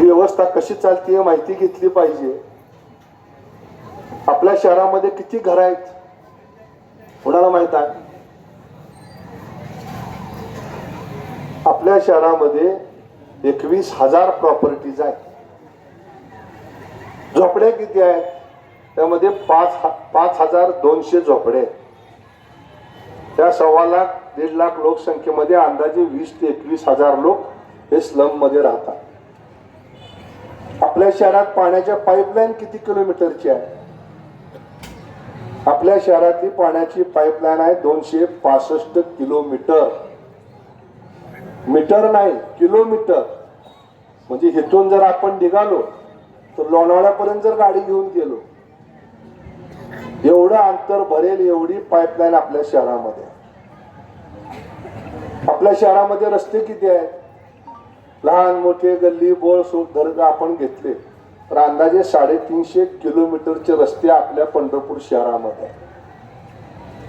व्यवस्था कशी चालते हे माहिती घेतली पाहिजे. आपल्या शहरामध्ये किती घर आहेत? कुणाला माहीत आहे? आपल्या शहरामध्ये एकवीस हजार प्रॉपर्टीज आहेत. झोपड्या किती आहेत? त्यामध्ये पाच ह- पाच हजार दोनशे झोपडे आहेत. त्या सव्वा लाख दीड लाख लोकसंख्येमध्ये अंदाजे वीस ते एकवीस हजार लोक हे स्लममध्ये राहतात. आपल्या शहरात पाण्याच्या पाईपलाईन किती किलोमीटरची आहे? आपल्या शहरातली पाण्याची पाईपलाईन आहे दोनशे पासष्ट किलोमीटर मीटर नाही किलोमीटर म्हणजे इथून जर आपण निघालो तर लोणावळ्यापर्यंत जर गाडी घेऊन गेलो एवढं अंतर भरेल एवढी पाईपलाईन आपल्या शहरामध्ये. आपल्या शहरामध्ये रस्ते किती आहेत? लहान मोठे गल्ली बोळ सूप दर्ग आपण घेतले. तर अंदाजे साडेतीनशे किलोमीटरचे रस्ते आपल्या पंढरपूर शहरामध्ये आहेत.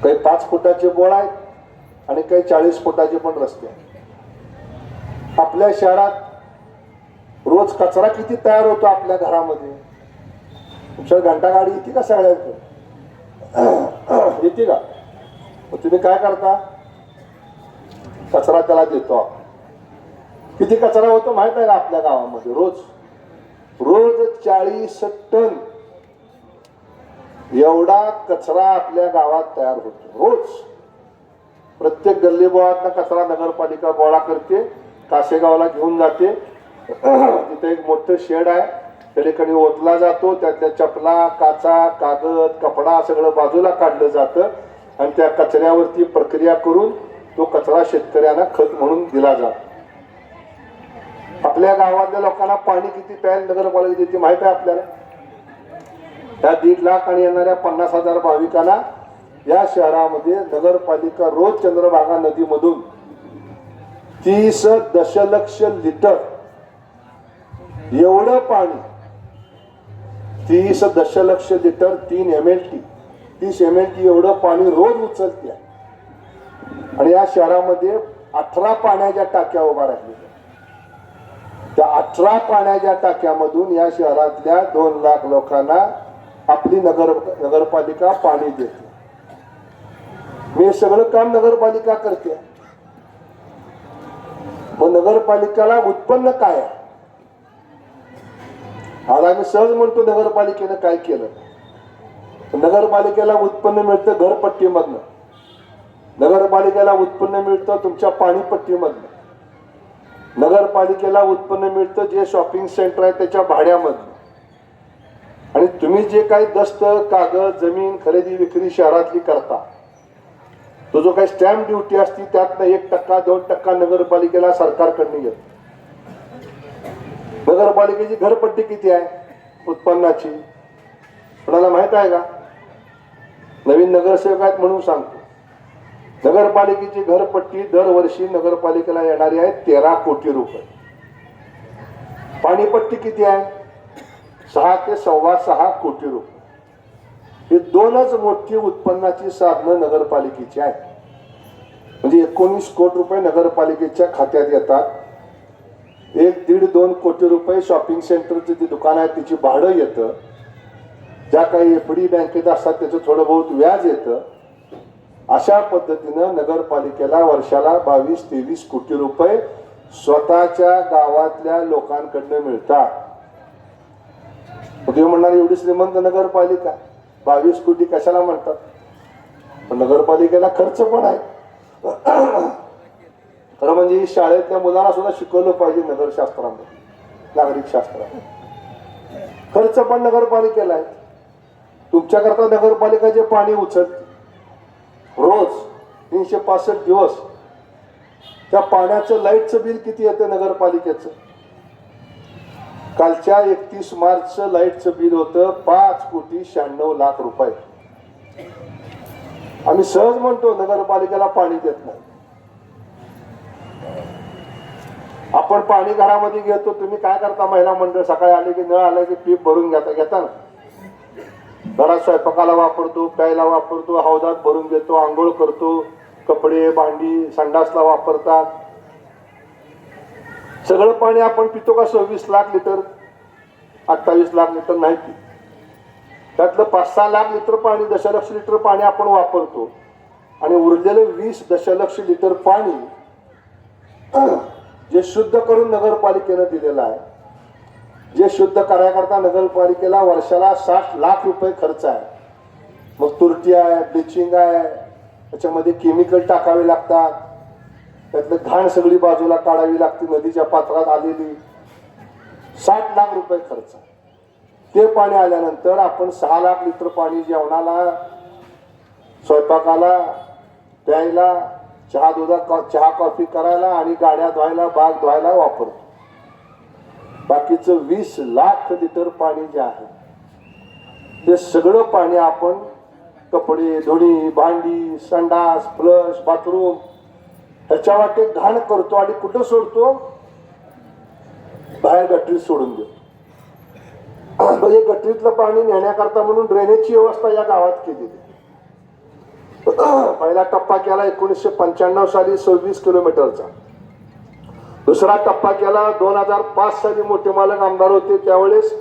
काही पाच फुटाचे बोळ आहेत आणि काही चाळीस फुटाचे पण रस्ते आहेत. आपल्या शहरात रोज कचरा किती तयार होतो आपल्या घरामध्ये? तुमच्या घंटा गाडी येते का सगळ्यात येते का? मग तुम्ही काय करता? कचरा त्याला देतो आपण. किती कचरा होतो माहीत आहे का आपल्या गावामध्ये? रोज. रोज चाळीस टन. एवढा कचरा आपल्या गावात तयार होतो. रोज. प्रत्येक गल्लीबोळातला कचरा नगरपालिका गोळा करते कासेगावला घेऊन जाते. तिथे एक मोठं शेड आहे. त्या ठिकाणी ओतला जातो. त्यातल्या चपला काचा कागद कपडा सगळं बाजूला काढलं जातं. आणि त्या कचऱ्यावरती प्रक्रिया करून तो कचरा शेतकऱ्यांना खत म्हणून दिला जातो. आपल्या गावातल्या लोकांना पाणी किती प्यायला नगरपालिका देते माहिती आहे आपल्याला? त्या दीड लाख आणि येणाऱ्या पन्नास हजार भाविकांना या शहरामध्ये नगरपालिका रोज चंद्रभागा नदीमधून तीस दशलक्ष लिटर एवढं पाणी तीस दशलक्ष लिटर तीन एम एल टी तीस एम एल टी एवढं पाणी रोज उचलते आणि या शहरामध्ये अठरा पाण्याच्या टाक्या उभा राहिल्या. त्या अठरा पाण्याच्या टाक्यामधून या शहरातल्या दोन लाख लोकांना आपली नगर नगरपालिका पाणी देते. मी हे सगळं काम नगरपालिका करते. मग नगरपालिकेला उत्पन्न काय आहे? आज आम्ही सहज म्हणतो नगरपालिकेनं काय केलं. नगरपालिकेला उत्पन्न मिळतं घरपट्टीमधनं. नगरपालिकेला उत्पन्न मिळतं तुमच्या पाणीपट्टीमधनं. नगरपालिकेला उत्पन्न मिळतं जे शॉपिंग सेंटर आहे त्याच्या भाड्यामधलं आणि तुम्ही जे काही दस्त कागद जमीन खरेदी विक्री शहरातली करता तो जो काही स्टॅम्प ड्युटी असती त्यातनं एक टक्का दोन टक्का नगरपालिकेला सरकारकडनं येत. नगरपालिकेची घरपट्टी किती आहे? उत्पन्नाची. कोणाला माहीत आहे का? नवीन नगरसेवक आहेत म्हणून सांगतो. नगरपालिकेची घरपट्टी दरवर्षी नगरपालिकेला येणारी आहे तेरा कोटी रुपये. पाणीपट्टी किती आहे? सहा ते सव्वा सहा कोटी रुपये. हे दोनच मोठी उत्पन्नाची साधनं नगरपालिकेची आहेत. म्हणजे एकोणीस कोटी रुपये नगरपालिकेच्या खात्यात येतात. एक दीड दोन कोटी रुपये शॉपिंग सेंटरची जे दुकान आहे तिची भाडं येतं. ज्या काही एफ डी बँकेत असतात त्याचं थोडं बहुत व्याज येतं. अशा पद्धतीनं नगरपालिकेला वर्षाला बावीस तेवीस कोटी रुपये स्वतःच्या गावातल्या लोकांकडनं मिळतात. तुम्ही म्हणणार एवढी श्रीमंत नगरपालिका बावीस कोटी कशाला म्हणतात? पण नगरपालिकेला खर्च पण आहे. खरं म्हणजे शाळेतल्या मुलांना सुद्धा शिकवलं पाहिजे नगरशास्त्रामध्ये नागरिक शास्त्रामध्ये. खर्च पण नगरपालिकेला आहे. तुमच्याकरता नगरपालिका जे पाणी उचलते रोज तीनशे पासष्ट दिवस. त्या पाण्याचं लाईटचं बिल किती येतं नगरपालिकेचं? कालच्या एकतीस मार्चचं लाईटचं बिल होतं पाच कोटी शहाण्णव लाख रुपये. आम्ही सहज म्हणतो नगरपालिकेला पाणी देत नाही. आपण पाणी घरामध्ये घेतो तुम्ही काय करता महिला मंडळ? सकाळी आले की नळ आले की पीप भरून घेता घेता ना? घरात स्वयंपाकाला वापरतो प्यायला वापरतो हौदात भरून घेतो आंघोळ करतो कपडे भांडी संडासला वापरतात. सगळं पाणी आपण पितो का? सव्वीस लाख लिटर अठ्ठावीस लाख लिटर नाही त्यातलं पाच सहा लाख लिटर पाणी दशलक्ष लिटर पाणी आपण वापरतो. आणि उरलेलं वीस दशलक्ष लिटर पाणी जे शुद्ध करून नगरपालिकेनं दिलेलं आहे. जे शुद्ध करायकरता नगरपालिकेला वर्षाला साठ लाख रुपये खर्च आहे. मग तुरटी आहे ब्लिचिंग आहे त्याच्यामध्ये केमिकल टाकावे लागतात. त्यातलं घाण सगळी बाजूला काढावी लागते नदीच्या पात्रात आलेली. साठ लाख रुपये खर्च आहे. ते पाणी आल्यानंतर आपण सहा लाख लिटर पाणी जेवणाला स्वयंपाकाला प्यायला चहा दुधा चहा कॉफी करायला आणि गाड्या धुवायला बाग धुवायला वापरतो. बाकीचं वीस लाख लिटर पाणी जे आहे ते सगळं पाणी आपण कपडे धुणी भांडी संडास फ्लश बाथरूम ह्याच्या वाटे घाण करतो आणि कुठं सोडतो? बाहेर गटरीत सोडून देतो. म्हणजे गटरीतलं पाणी नेण्याकरता म्हणून ड्रेनेजची व्यवस्था या गावात केलेली पहिला टप्पा केला एकोणीसशे पंच्याण्णव साली सव्वीस किलोमीटरचा. दुसरा टप्पा केला. दोन हजार पाच साली मोठे मालक आमदार होते त्यावेळेस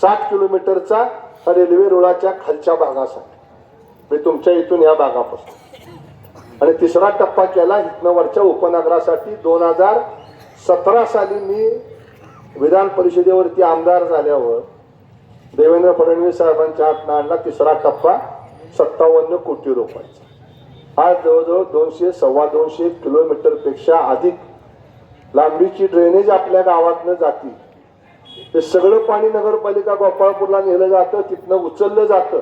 साठ किलोमीटरचा रेल्वे रुळाच्या खालच्या भागासाठी. म्हणजे तुमच्या इथून या भागापासून. आणि तिसरा टप्पा केला इथनं उपनगरासाठी. दोन हजार सतरा साली मी विधान परिषदेवरती आमदार झाल्यावर देवेंद्र फडणवीस साहेबांच्या हातनं आणला तिसरा टप्पा सत्तावन्न कोटी रुपयाचा. आज जवळजवळ दोनशे सव्वा दोनशे किलोमीटरपेक्षा अधिक लांबीची ड्रेनेज आपल्या गावातनं जाती. ते सगळं पाणी नगरपालिका गोपाळपूरला नेलं जातं तिथनं उचललं जातं.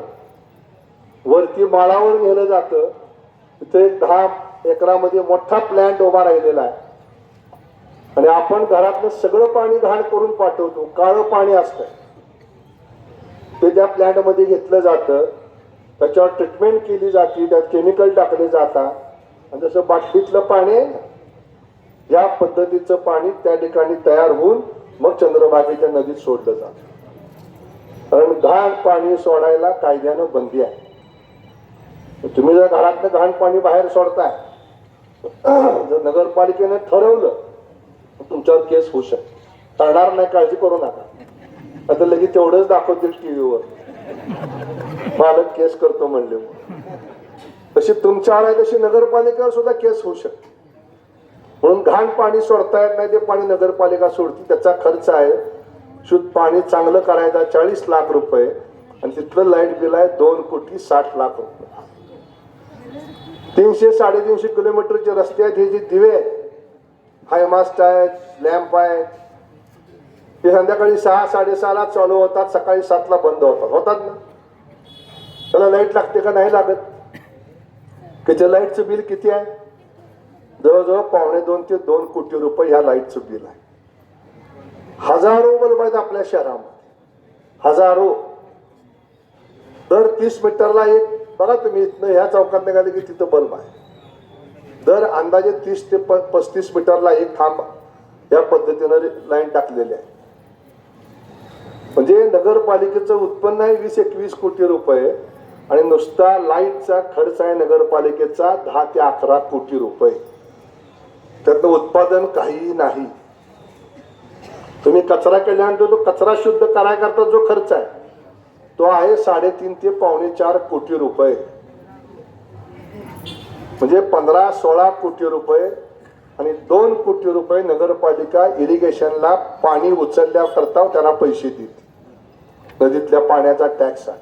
वरती माळावर नेलं जातं. तिथे एक दहा एकरामध्ये मोठा प्लॅन्ट उभा राहिलेला आहे. आणि आपण घरातलं सगळं पाणी घाण करून पाठवतो काळं पाणी असतं ते त्या प्लॅन्टमध्ये घेतलं जातं. त्याच्यावर ट्रीटमेंट केली जाते त्यात केमिकल टाकले जातात. आणि जसं बाटलीतलं पाणी या पद्धतीचं पाणी त्या ठिकाणी तयार होऊन मग चंद्रभागेच्या नदीत सोडलं जात. कारण घाण पाणी सोडायला कायद्यानं बंदी आहे. तुम्ही जर घरातलं घाण पाणी बाहेर सोडताय जर नगरपालिकेनं ठरवलं तुमच्यावर केस होऊ शकते. करणार नाही काळजी करू नका. आता लगेच तेवढंच दाखवतील टीव्हीवर. मालक केस करतो म्हणले तशी तुमच्यावर आहे तशी नगरपालिकेवर सुद्धा केस होऊ शकते. म्हणून घाण पाणी सोडता येत नाही ते पाणी नगरपालिका सोडते त्याचा खर्च आहे. शुद्ध पाणी चांगलं करायचा चाळीस लाख रुपये आणि तिथलं लाइट बिल आहे दोन कोटी साठ लाख रुपये. तीनशे साडेतीनशे किलोमीटरचे रस्ते आहेत हे जे दिवे आहेत हायमास्ट आहेत लॅम्प आहेत. ते संध्याकाळी सहा साडेसहाला चालू होतात सकाळी सातला बंद होतात. होतात ना? त्याला लाइट लागते का? नाही लागत. त्याच्या लाईटचं बिल किती आहे? जवळजवळ पावणे दोन ते दोन कोटी रुपये ह्या लाईटचं बिल आहे. हजारो बल्ब आहेत आपल्या शहरामध्ये. हजारो. दर तीस मीटरला एक बघा तुम्ही इथनं ह्या चौकात निघाले की तिथं बल्ब आहे. दर अंदाजे तीस ते प- पस्तीस मीटरला एक खांब या पद्धतीनं लाईन टाकलेली आहे. म्हणजे नगरपालिकेचं उत्पन्न आहे वीस एकवीस कोटी रुपये आणि नुसता लाईटचा खर्च आहे नगरपालिकेचा दहा ते अकरा कोटी रुपये. त्यातलं उत्पादन काहीही नाही. तुम्ही कचरा केल्यानंतर तो कचरा शुद्ध करायकरता जो खर्च आहे तो आहे साडेतीन ते पावणे चार कोटी रुपये. म्हणजे पंधरा सोळा कोटी रुपये आणि दोन कोटी रुपये नगरपालिका इरिगेशनला पाणी उचलल्याकरता त्यांना पैसे देते. नदीतल्या पाण्याचा टॅक्स आहे.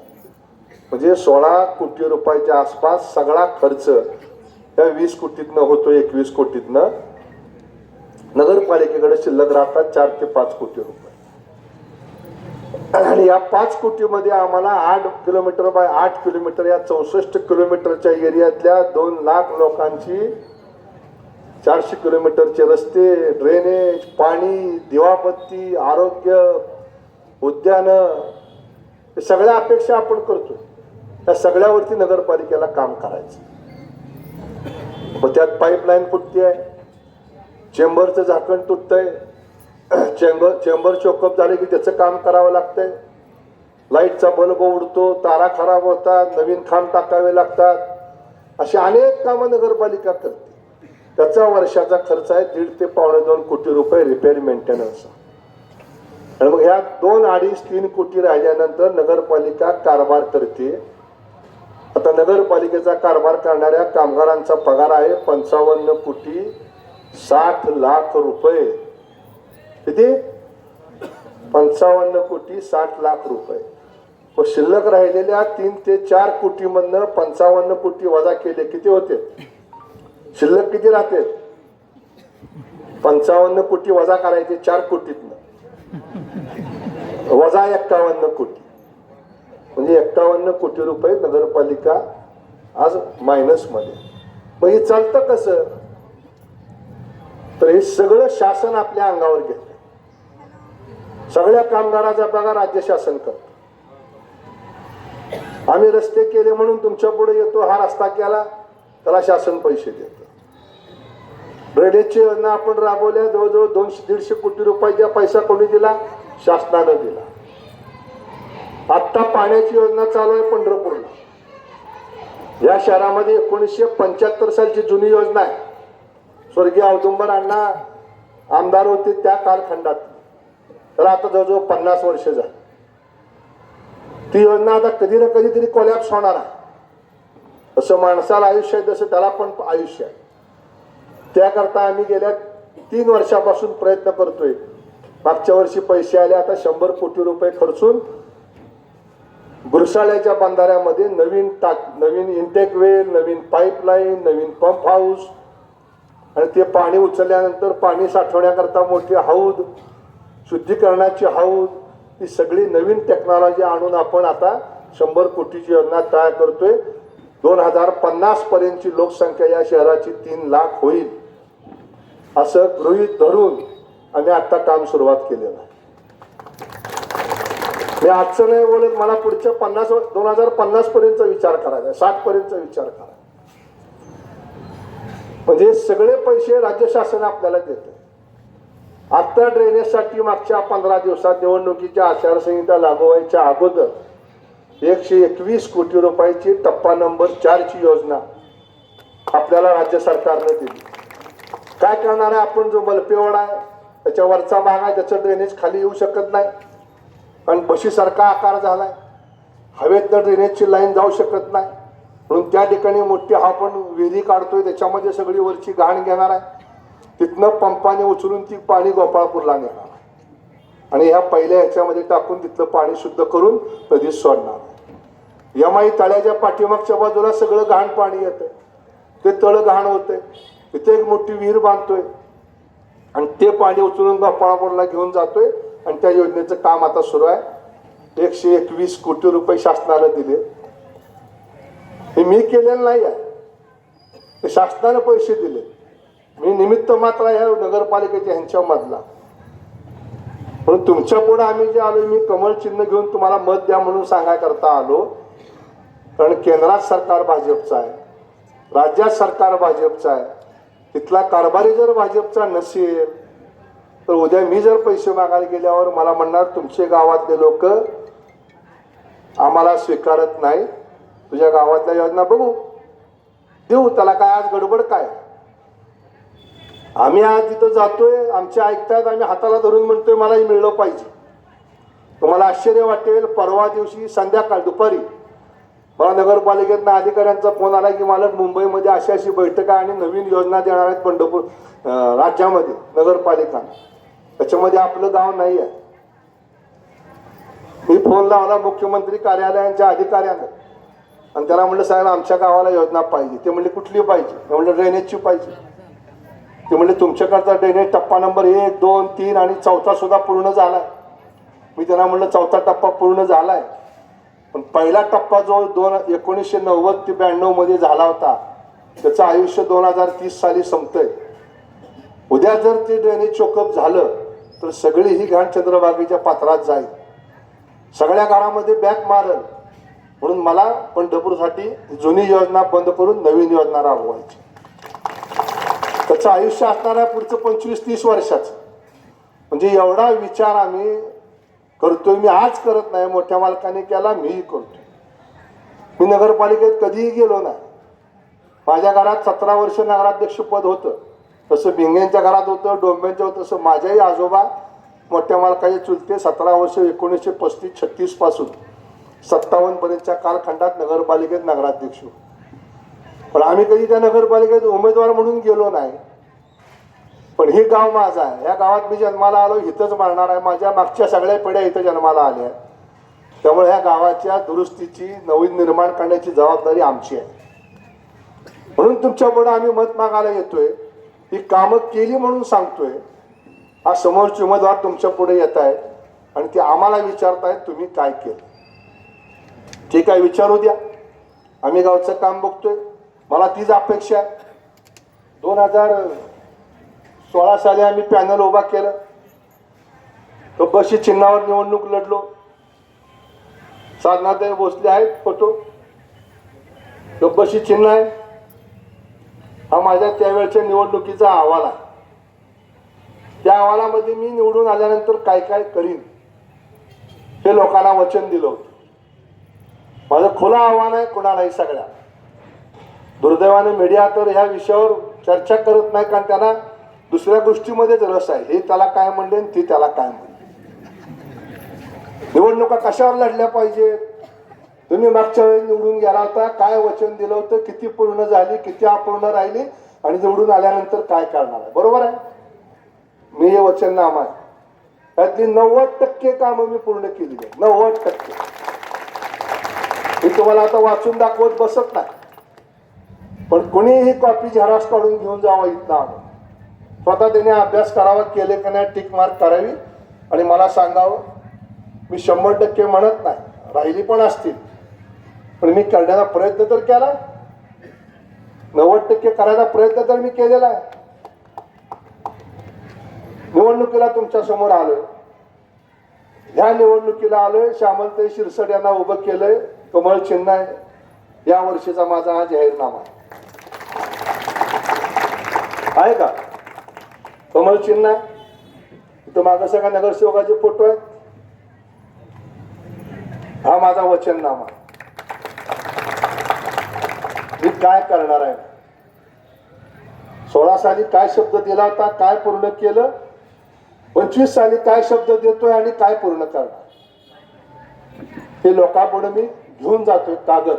म्हणजे सोळा कोटी रुपयाच्या आसपास सगळा खर्च या वीस कोटीतनं होतो एकवीस कोटीतनं. नगरपालिकेकडे शिल्लक राहतात चार ते पाच कोटी रुपये. आणि या पाच कोटीमध्ये आम्हाला आठ किलोमीटर बाय आठ किलोमीटर या चौसष्ट किलोमीटरच्या एरियातल्या दोन लाख लोकांची चारशे किलोमीटरचे रस्ते ड्रेनेज पाणी दिवाबत्ती आरोग्य उद्यानं हे सगळ्या अपेक्षा आपण करतो त्या सगळ्यावरती नगरपालिकेला काम करायचं. मग त्यात पाईपलाईन फुटते आहे. चेंबरचं झाकण तुटतंय. चेंबर चेंबर चोकअप झाले की त्याचं काम करावं लागतंय. लाईटचा बल्ब उडतो तारा खराब होतात नवीन खांब टाकावे लागतात. अशी अनेक कामं नगरपालिका करते. त्याचा वर्षाचा खर्च आहे दीड ते पावणे दोन कोटी रुपये रिपेअर मेंटेनन्स आणि मग ह्या दोन अडीच तीन कोटी राहिल्यानंतर नगरपालिका कारभार करते. आता नगरपालिकेचा कारभार करणाऱ्या कामगारांचा पगार आहे पंचावन्न कोटी साठ लाख रुपये. किती? पंचावन्न कोटी साठ लाख रुपये. व शिल्लक राहिलेल्या तीन ते चार कोटीमधनं पंचावन्न कोटी वजा केले. किती होते? शिल्लक किती राहते? पंचावन्न कोटी वजा करायचे चार कोटीतनं. वजा एक्कावन्न कोटी. म्हणजे एक्कावन्न कोटी रुपये नगरपालिका आज मायनसमध्ये. मग हे चालतं कसं? तर हे सगळं शासन आपल्या अंगावर घेतलं सगळ्या कामगाराचा पगार राज्य शासन करतं. आम्ही रस्ते केले म्हणून तुमच्यापुढे येतो हा रस्ता केला त्याला शासन पैसे देतं. ड्रेनेजची योजना आपण राबवल्या जवळजवळ दोनशे दीडशे कोटी रुपयाचा पैसा कोणी दिला शासनानं दिला. आत्ता पाण्याची योजना चालू आहे पंढरपूरला. या शहरामध्ये एकोणीसशे पंच्याहत्तर सालची जुनी योजना आहे. स्वर्गीय औदुंबर अण्णा आमदार होते त्या कालखंडात. तर आता जवळजवळ पन्नास वर्ष झाली. ती योजना आता कधी ना कधीतरी कोलॅप्स होणार आहे. असं माणसाला आयुष्य आहे तसं त्याला पण आयुष्य आहे. त्याकरता आम्ही गेल्या तीन वर्षापासून प्रयत्न करतोय. मागच्या वर्षी पैसे आले आता शंभर कोटी रुपये खर्चून गुरसाळ्याच्या बंधाऱ्यामध्ये नवीन टाक नवीन इंटेक वेल नवीन पाईपलाईन नवीन पंप हाऊस आणि ते पाणी उचलल्यानंतर पाणी साठवण्याकरता मोठी हौद शुद्धीकरणाची हौद ही सगळी नवीन टेक्नॉलॉजी आणून आपण आता शंभर कोटीची योजना तयार करतोय. दोन हजार पन्नास पर्यंतची लोकसंख्या या शहराची तीन लाख होईल. असं गृहीत धरून आम्ही आत्ता काम सुरुवात केलेलं आहे. मी आजचं नाही बोलत मला पुढच्या पन्नास दोन हजार पन्नास पर्यंतचा विचार करायचा साठ पर्यंतचा विचार करायचा म्हणजे सगळे पैसे राज्य शासन आपल्याला देत. आता ड्रेनेजसाठी मागच्या पंधरा दिवसात निवडणुकीच्या आचारसंहिता लागू व्हायच्या अगोदर एकशे एकवीस कोटी रुपयाची टप्पा नंबर चारची योजना आपल्याला राज्य सरकारने दिली. काय करणार आहे आपण? जो बलपेवाडा आहे त्याच्यावरचा भाग आहे त्याचं ड्रेनेज खाली येऊ शकत नाही. आणि बशीसारखा आकार झाला आहे हवेत हवेतनं ड्रेनेजची लाईन जाऊ शकत नाही. म्हणून त्या ठिकाणी मोठी हा पण विहिरी काढतोय त्याच्यामध्ये सगळी वरची घाण घेणार आहे. तिथनं पंपाने उचलून ती पाणी गोपाळपूरला नेणार आहे. आणि ह्या पहिल्या ह्याच्यामध्ये टाकून तिथलं पाणी शुद्ध करून नदीत सोडणार आहे. यमाई तळ्याच्या पाठीमागच्या बाजूला सगळं घाण पाणी येतं ते तळ घाण होतंय. तिथे एक मोठी विहीर बांधतोय. आणि ते पाणी उचलून गोपाळपूरला घेऊन जातोय. आणि त्या योजनेचं काम आता सुरू आहे. एकशे एकवीस कोटी रुपये शासनाला दिले. मी केलेलं नाही आहे. ते शासनानं पैसे दिले. मी निमित्त मात्र ह्या नगरपालिकेच्या ह्यांच्यामधला म्हणून तुमच्यापुढे आम्ही जे आलो मी कमळ चिन्ह घेऊन तुम्हाला मत द्या म्हणून सांगायकरता आलो. कारण केंद्रात सरकार भाजपचं आहे. राज्यात सरकार भाजपचं आहे. तिथला कारभारी जर भाजपचा नसेल तर उद्या मी जर पैसे मागायला गेल्यावर मला म्हणणार तुमचे गावातले लोक आम्हाला स्वीकारत नाही तुझ्या गावातल्या योजना बघू. देऊ त्याला काय आज गडबड काय? आम्ही आज तिथं जातोय आमचे ऐकतायत आम्ही हाताला धरून म्हणतोय मलाही मिळलं पाहिजे. तुम्हाला आश्चर्य वाटेल परवा दिवशी संध्याकाळ दुपारी. मला नगरपालिकेतनं अधिकाऱ्यांचा फोन आला की मालक मुंबईमध्ये अशी अशी बैठक आहे आणि नवीन योजना देणार आहेत पंढरपूर राज्यामध्ये नगरपालिका त्याच्यामध्ये आपलं गाव नाही आहे मी फोन लावला मुख्यमंत्री कार्यालयांच्या अधिकाऱ्यांना. आणि त्याला म्हणलं साहेब आमच्या गावाला योजना पाहिजे. ते म्हणले कुठली पाहिजे? ते म्हणलं ड्रेनेजची पाहिजे. ते म्हणले तुमच्याकडचा ड्रेनेज टप्पा नंबर एक दोन तीन आणि चौथा सुद्धा पूर्ण आहे मी त्यांना म्हणलं चौथा टप्पा पूर्ण झालाय. पण पहिला टप्पा जो दोन एकोणीसशे नव्वद ते ब्याण्णवमध्ये झाला होता त्याचं आयुष्य दोन हजार तीस साली संपतंय. उद्या जर ते ड्रेनेज चोकअप झालं तर सगळी ही घाण चंद्रभागेच्या पात्रात जाईल. सगळ्या गाळामध्ये बॅक मारल म्हणून मला पंढरपूरसाठी जुनी योजना बंद करून नवीन योजना राबवायची. त्याचं आयुष्य असणार आहे पुढचं पंचवीस तीस वर्षाचं. म्हणजे एवढा विचार आम्ही करतोय मी आज करत नाही मोठ्या मालकाने केला मीही करतो मी नगरपालिकेत कधीही गेलो नाही. माझ्या घरात सतरा वर्ष नगराध्यक्ष पद होतं. तसं भिंगेंच्या घरात होतं डोंब्यांच्या होतं तसं माझ्याही आजोबा मोठ्या मालकाचे चुलते सतरा वर्ष एकोणीसशे पस्तीस छत्तीसपासून सत्तावन्न पर्यंतच्या कालखंडात नगरपालिकेत नगराध्यक्ष. पण आम्ही कधी त्या नगरपालिकेत उमेदवार म्हणून गेलो नाही. पण हे गाव माझं आहे. या गावात मी जन्माला आलो इथंच मारणार आहे. माझ्या मागच्या सगळ्या पिढ्या इथं जन्माला आल्या त्यामुळे ह्या गावाच्या दुरुस्तीची नवीन निर्माण करण्याची जबाबदारी आमची आहे. म्हणून तुमच्यापुढे आम्ही मत मागायला येतोय. ही कामं केली म्हणून सांगतोय. हा समोरचे उमेदवार तुमच्यापुढे येत आहेत आणि ते आम्हाला विचारतायत तुम्ही काय केलं. ठीक आहे विचारू द्या. आम्ही गावचं काम बघतोय. मला तीच अपेक्षा आहे. दोन हजार सोळा साली आम्ही पॅनल उभा केलं. कब्बशी चिन्हावर निवडणूक लढलो. साधनाताई भोसले आहेत फोटो. तो बशी चिन्ह आहे. हा माझ्या त्यावेळच्या निवडणुकीचा अहवाल आहे. त्या अहवालामध्ये मी निवडून आल्यानंतर काय काय करीन हे लोकांना वचन दिलं होतं. माझं खुलं आव्हान आहे कुणालाही सगळ्या. दुर्दैवाने मीडिया तर ह्या विषयावर चर्चा करत नाही कारण त्यांना दुसऱ्या गोष्टीमध्येच रस आहे. हे त्याला काय म्हणले आणि ती त्याला काय म्हणले? निवडणुका कशावर लढल्या पाहिजे? तुम्ही मागच्या वेळी निवडून गेला होता काय वचन दिलं होतं किती पूर्ण झाली किती अपूर्ण राहिली आणि निवडून आल्यानंतर काय करणार आहे? बरोबर आहे? मी हे वचन नाम आहे. त्यातली नव्वद टक्के कामं मी पूर्ण केली आहे नव्वद टक्के. तुम्हाला आता वाचून दाखवत बसत नाही. पण कोणीही कॉपी झेरॉक्स काढून घेऊन जावं इथला आम्ही. स्वतः त्याने अभ्यास करावा केले का नाही टिक मार्क करावी. आणि मला सांगावं मी शंभर टक्के म्हणत नाही. राहिली पण असतील. पण मी करण्याचा प्रयत्न तर केला. नव्वद टक्के करायचा प्रयत्न तर मी केलेला आहे. निवडणुकीला तुमच्यासमोर आलोय. ह्या निवडणुकीला आलोय. श्यामलताई शिरसट यांना उभं केलंय. कमळ चिन्ह आहे. या वर्षीचा माझा हा जाहीरनामा आहे. आहे का? कमळ चिन्ह आहे. इथं माझा सगळ्या नगरसेवकाचे फोटो आहेत. हा माझा वचननामा मी काय करणार आहे? सोळा साली काय शब्द दिला होता काय पूर्ण केलं? पंचवीस साली काय शब्द देतोय आणि काय पूर्ण करणार? हे लोकांपुढे मी घेऊन जातोय कागद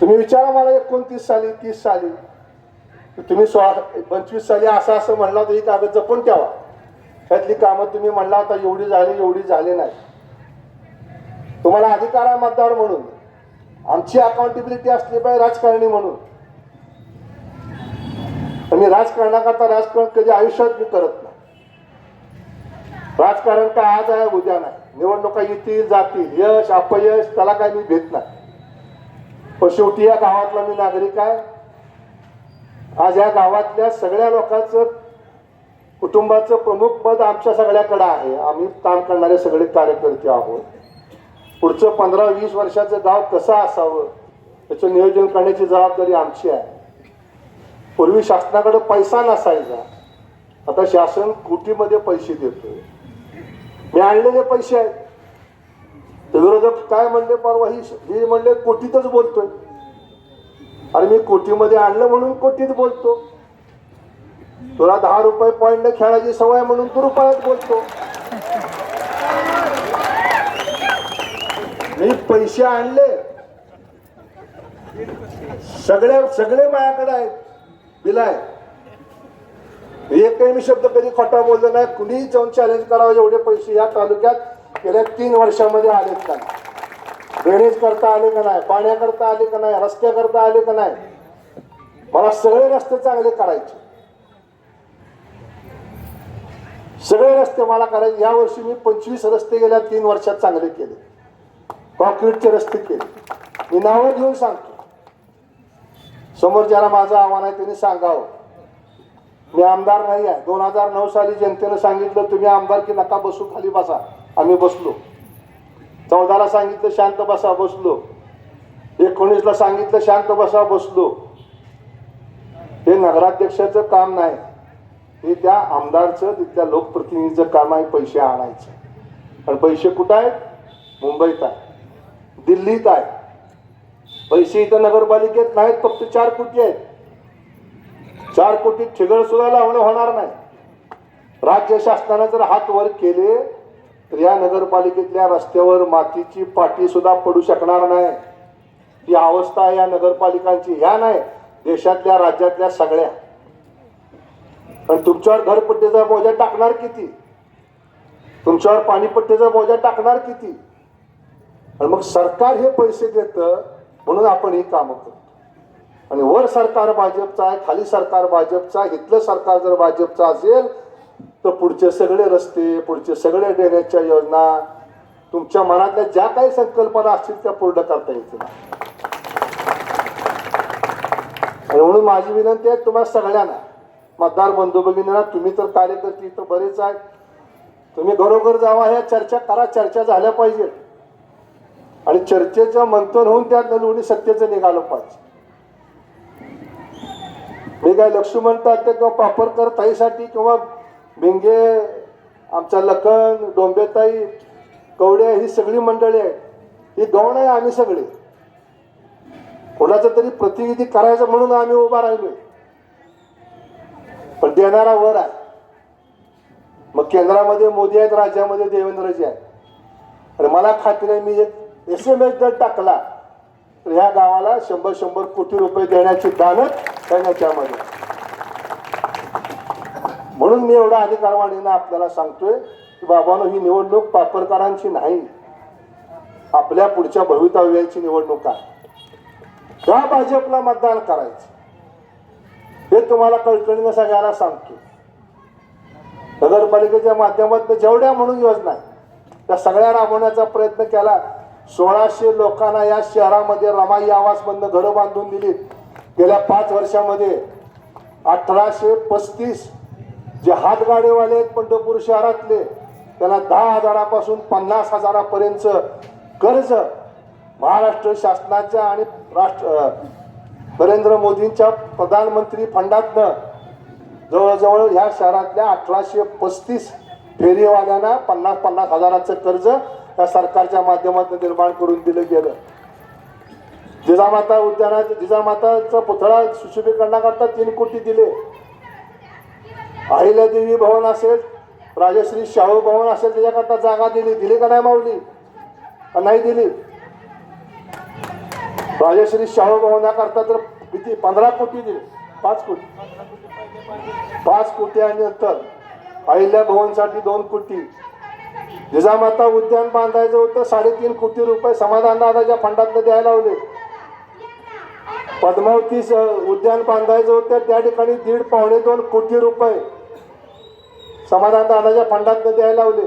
तुम्ही विचारा मला एकोणतीस साली तीस साली? तुम्ही सोळा पंचवीस साली असं असं म्हणला होता ही कागद जपून ठेवा. त्यातली कामं तुम्ही म्हणला होता एवढी झाली एवढी झाली नाही. तुम्हाला अधिकार आहे मतदार म्हणून. आमची अकाउंटेबिलिटी असली पाहिजे राजकारणी म्हणून. मी राजकारणाकरता राजकारण कधी आयुष्यात मी करत नाही. राजकारण काय आज आहे उद्या नाही. निवडणुका येतील जातील. यश अपयश त्याला काय मी भेट नाही. पण शेवटी या गावातला मी नागरिक आहे. आज या गावातल्या सगळ्या लोकांचं कुटुंबाचं प्रमुख पद आमच्या सगळ्याकडे आहे. आम्ही काम करणारे सगळे कार्यकर्ते आहोत. पुढचं पंधरा वीस वर्षाचं गाव कसं असावं त्याचं नियोजन करण्याची जबाबदारी आमची आहे. पूर्वी शासनाकडे पैसा नसायचा. आता शासन कोटीमध्ये पैसे देतोय. मी आणलेले पैसे आहेत. विरोधक काय म्हणले परवा ही हे म्हणले कोटीतच बोलतोय. अरे मी कोटीमध्ये आणलं म्हणून कोटीत बोलतो. तुला दहा रुपये पॉईंट खेळायची सवय म्हणून तू रुपयात बोलतो. मी पैसे आणले. सगळे सगळे माझ्याकडे आहेत. बिल एकही मी शब्द कधी खोटा बोललो नाही. कुणीही जाऊन चॅलेंज करावं एवढे पैसे या तालुक्यात गेल्या तीन वर्षामध्ये आलेत का? ड्रेनेज करता आले का नाही? पाण्याकरता आले का नाही? रस्त्याकरता आले का नाही? मला सगळे रस्ते चांगले करायचे. सगळे रस्ते मला करायचे. या वर्षी मी पंचवीस रस्ते गेल्या तीन वर्षात चांगले केले. कॉन्क्रीटचे रस्ते केले. मी नावं घेऊन सांगतो. समोर ज्याला माझं आव्हान आहे त्यांनी सांगावं. मी आमदार नाही आहे. दोन हजार नऊ साली जनतेनं सांगितलं तुम्ही आमदार की नका बसू खाली बसा. आम्ही बसलो. चौदाला सांगितलं शांत बसा बसलो. एकोणीसला सांगितलं शांत बसा बसलो. हे नगराध्यक्षाचं काम नाही. हे त्या आमदारचं तिथल्या लोकप्रतिनिधीचं काम आहे पैसे आणायचं. पण पैसे कुठं आहेत? मुंबईत आहे. दिल्लीत आहे. पैसे इथं नगरपालिकेत नाहीत फक्त चार कोटी आहेत. चार कोटी ठिगळ सुद्धा लावणं होणार नाही. राज्य शासनानं जर हात वर केले तर या नगरपालिकेतल्या रस्त्यावर मातीची पाटी सुद्धा पडू शकणार नाही. ही अवस्था या नगरपालिकांची ह्या नाही देशातल्या राज्यातल्या सगळ्या. पण तुमच्यावर घरपट्टीचा बोजा टाकणार किती? तुमच्यावर पाणीपट्टीचा बोजा टाकणार किती? आणि मग सरकार हे पैसे देतं म्हणून आपण ही कामं करतो. आणि वर सरकार भाजपचं आहे खाली सरकार भाजपचं आहे इथलं सरकार जर भाजपचं असेल तर पुढचे सगळे रस्ते पुढचे सगळे ड्रेनेजच्या योजना तुमच्या मनातल्या ज्या काही संकल्पना असतील त्या पूर्ण करता येतील. आणि म्हणून माझी विनंती आहे तुम्हाला सगळ्यांना मतदार बंधू भगिनींना तुम्ही तर कार्यकर्ते इथं बरेच आहेत. तुम्ही घरोघर जावा ह्या चर्चा करा चर्चा झाल्या पाहिजे. आणि चर्चेचं मंथन होऊन त्यात निवडी सत्तेचं निघालं पाहिजे. मी काय लक्ष्मण तात्या किंवा पापरकर ताईसाठी किंवा भिंगे आमचा लखन डोंबेताई कवडे ही सगळी मंडळी आहेत. ही गौण आहे आम्ही सगळे. कोणाचं तरी प्रतिनिधी करायचं म्हणून आम्ही उभा राहिलोय. पण देणारा वर आहे. मग केंद्रामध्ये मोदी आहेत राज्यामध्ये देवेंद्रजी आहेत. आणि मला खात्री आहे मी एक एस एम एस जर टाकला तर ह्या गावाला शंभर शंभर कोटी रुपये देण्याची दानत करण्याच्यामध्ये. म्हणून मी एवढा अधिकारवाणीनं आपल्याला सांगतोय की बाबानो ही निवडणूक पापरकरांची नाही. आपल्या पुढच्या भवितव्याची निवडणूक आहे. त्या भाजपला मतदान करायचं? हे तुम्हाला कळकळीनं सगळ्याला सांगतो नगरपालिकेच्या माध्यमातून जेवढ्या म्हणून योजना त्या सगळ्या राबवण्याचा प्रयत्न केला. सोळाशे लोकांना या शहरामध्ये रमाई आवास बंद घरं बांधून दिली गेल्या पाच वर्षामध्ये अठराशे पस्तीस जे हातगाडेवाले आहेत पंढरपूर शहरातले त्यांना दहा हजारापासून पन्नास हजारापर्यंत कर्ज महाराष्ट्र शासनाच्या आणि राष्ट्र नरेंद्र मोदींच्या प्रधानमंत्री फंडातनं जवळजवळ ह्या शहरातल्या अठराशे पस्तीस फेरीवाल्यांना पन्नास पन्नास हजाराचं कर्ज या सरकारच्या माध्यमातून निर्माण करून दिलं गेलं. जिजामाता उद्यानात जिजामाताचा पुतळा सुशोभीकरणाकरता तीन कोटी दिले. अहिल्यादेवी भवन असेल राजश्री शाहू भवन असेल त्याच्याकरता जागा दिली. दिली का नाही माऊली? नाही दिली? राजश्री शाहू भवनाकरता तर किती? पंधरा कोटी दिले. पाच कोटी. पाच कोटी आणि नंतर अहिल्या भवनसाठी दोन कोटी. जिजामाता उद्यान बांधायचं होतं साडेतीन कोटी रुपये समाधान दादाच्या फंडातनं द्यायला लावले. पद्मावती उद्यान बांधायचं होतं त्या ठिकाणी दीड पावणे दोन कोटी रुपये समाधान दादाच्या फंडात द्यायला लावले.